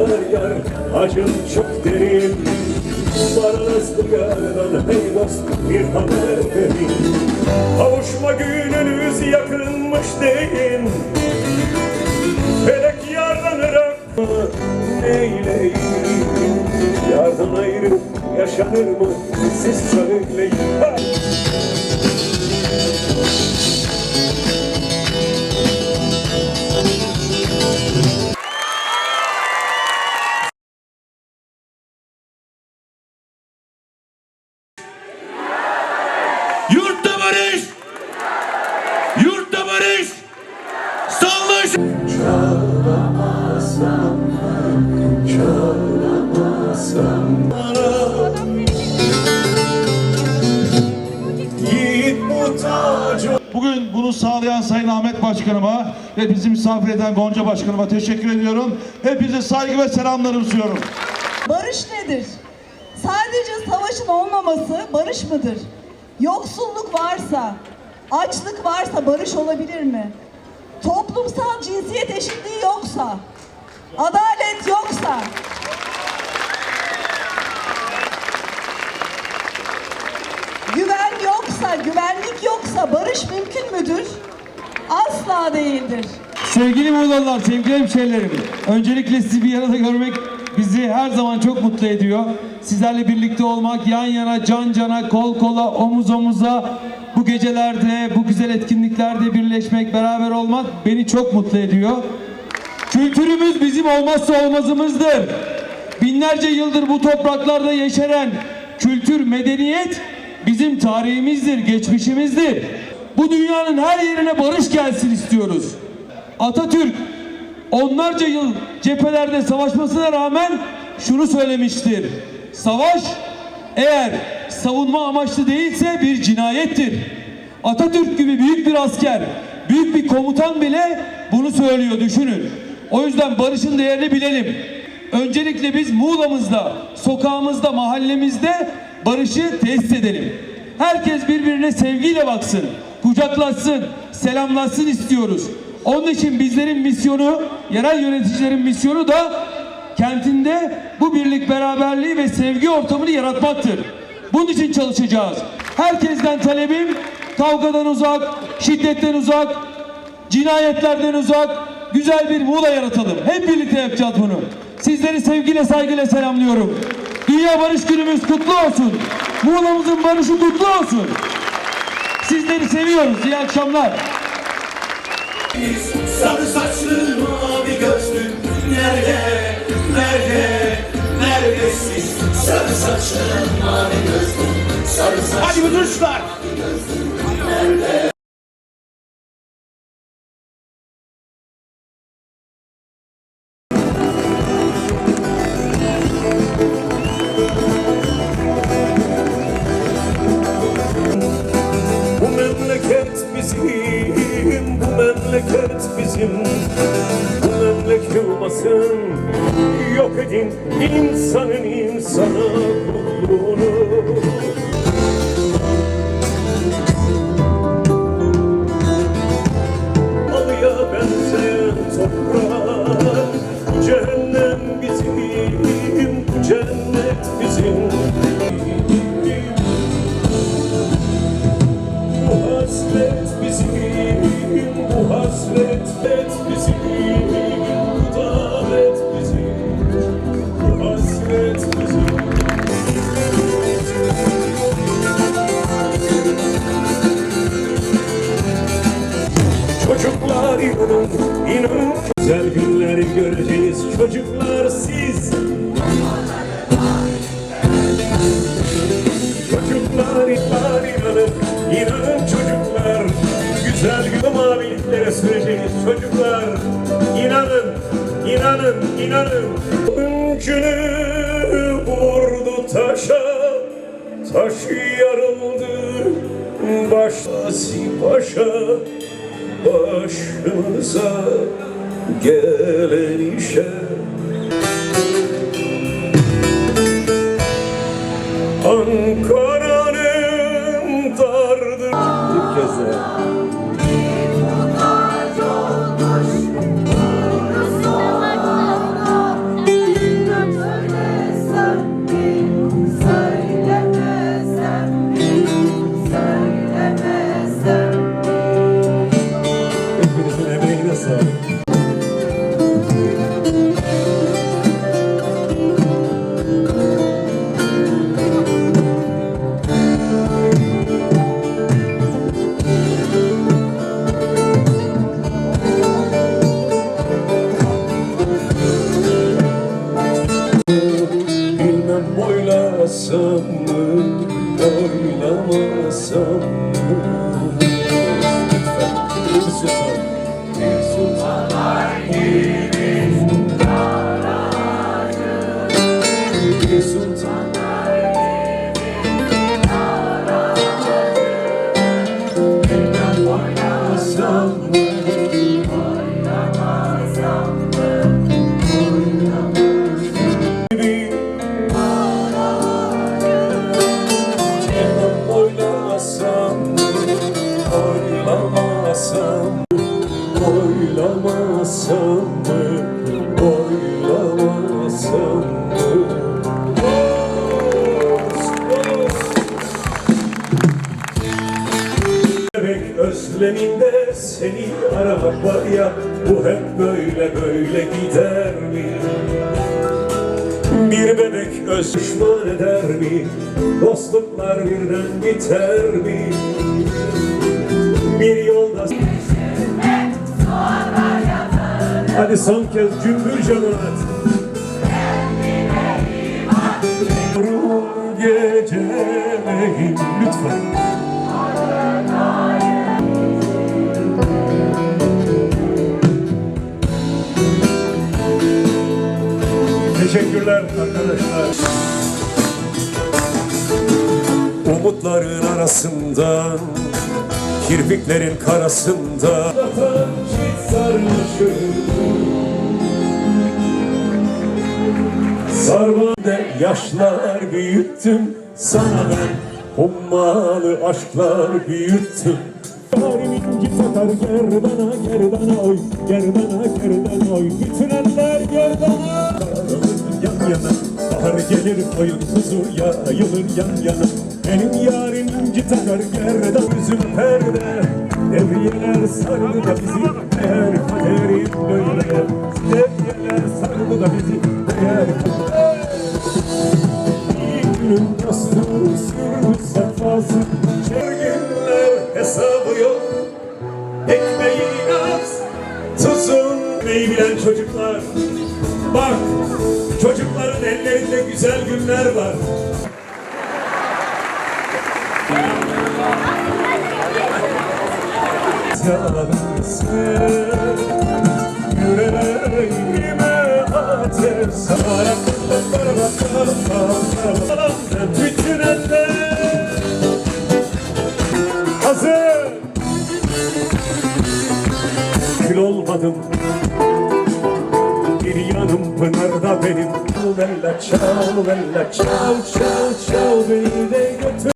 yar yar acım çok derin. Bana nasıl yardan hey dost bir haber verin Kavuşma gününüz yakınmış deyin. Felek yardan ırak neyleyim? Yardan ayrı yaşanır mı siz söyleyin. Ha! Bugün bunu sağlayan Sayın Ahmet Başkanıma ve bizi misafir eden Gonca Başkanıma teşekkür ediyorum. Hepinize saygı ve selamlarımı sunuyorum. Barış nedir? Sadece savaşın olmaması barış mıdır? Yoksulluk varsa, açlık varsa barış olabilir mi? Toplumsal cinsiyet eşitliği yoksa, adalet yoksa, güven yoksa, güvenlik yoksa barış mümkün müdür? Asla değildir. Sevgili Muğlalılar, sevgili hemşehrilerim. Öncelikle sizi bir arada görmek bizi her zaman çok mutlu ediyor. Sizlerle birlikte olmak, yan yana, can cana, kol kola, omuz omuza bu gecelerde, bu güzel etkinliklerde birleşmek, beraber olmak beni çok mutlu ediyor. Kültürümüz bizim olmazsa olmazımızdır. Binlerce yıldır bu topraklarda yeşeren kültür, medeniyet bizim tarihimizdir, geçmişimizdir. Bu dünyanın her yerine barış gelsin istiyoruz. Atatürk onlarca yıl cephelerde savaşmasına rağmen şunu söylemiştir. Savaş eğer savunma amaçlı değilse bir cinayettir. Atatürk gibi büyük bir asker, büyük bir komutan bile bunu söylüyor düşünün. O yüzden barışın değerini bilelim. Öncelikle biz Muğla'mızda, sokağımızda, mahallemizde barışı tesis edelim. Herkes birbirine sevgiyle baksın, kucaklaşsın, selamlaşsın istiyoruz. Onun için bizlerin misyonu, yerel yöneticilerin misyonu da kentinde bu birlik beraberliği ve sevgi ortamını yaratmaktır. Bunun için çalışacağız. Herkesten talebim kavgadan uzak, şiddetten uzak, cinayetlerden uzak, güzel bir Muğla yaratalım. Hep birlikte yapacağız bunu. Sizleri sevgiyle saygıyla selamlıyorum. Dünya Barış Günümüz kutlu olsun. Muğla'mızın barışı kutlu olsun. Sizleri seviyoruz. İyi akşamlar. Sarı saçlı mavi gözlü Nerede, nerede, neredesin? Sarı saçlı mavi gözlü Sarı saçlı Hadi bütün çocuklar! Bu yok edin insanın insana kulluğunu Halıya benzeyen toprak Cehennem bizim, cennet bizim süreceğiz çocuklar. İnanın, inanın, inanın. Öncünü vurdu taşa Taş yarıldı. Başlası paşa Başımıza gelen işe. Ankara'nın oylasam mı, oylamasam mı? Bir sultan, bir sultan Bir sultan özleminde seni aramak var ya Bu hep böyle böyle gider mi? Bir bebek öz düşman eder mi? Dostluklar birden biter mi? Bir yolda Hadi son kez cümbür cemaat Teşekkürler. Arkadaşlar. Umutların arasında, kirpiklerin karasında. Sarmada yaşlar büyüttüm sana ben Hummalı aşklar büyüttüm. Yarim inci takar gerdana gerdana oy Gerdana gerdana oy. Bütün gelir oyun kuzu yayılır yan yana. Benim yarim takar gerdan Yüzüm perde. Devriyeler sardı da bizi Eğer kaderim böyle. Devriyeler sardı da bizi Eğer günün dostu sürdü sefası? Her günler hesabı yok. Ekmeğin az Tuzun Neyi bilen çocuklar? Bak ellerinde güzel günler var. Yüreğime ateş sarar Bütün eller Hazır Kül olmadım. Bir yanım pınarda benim la, chow, la, chow, chow, chow, baby.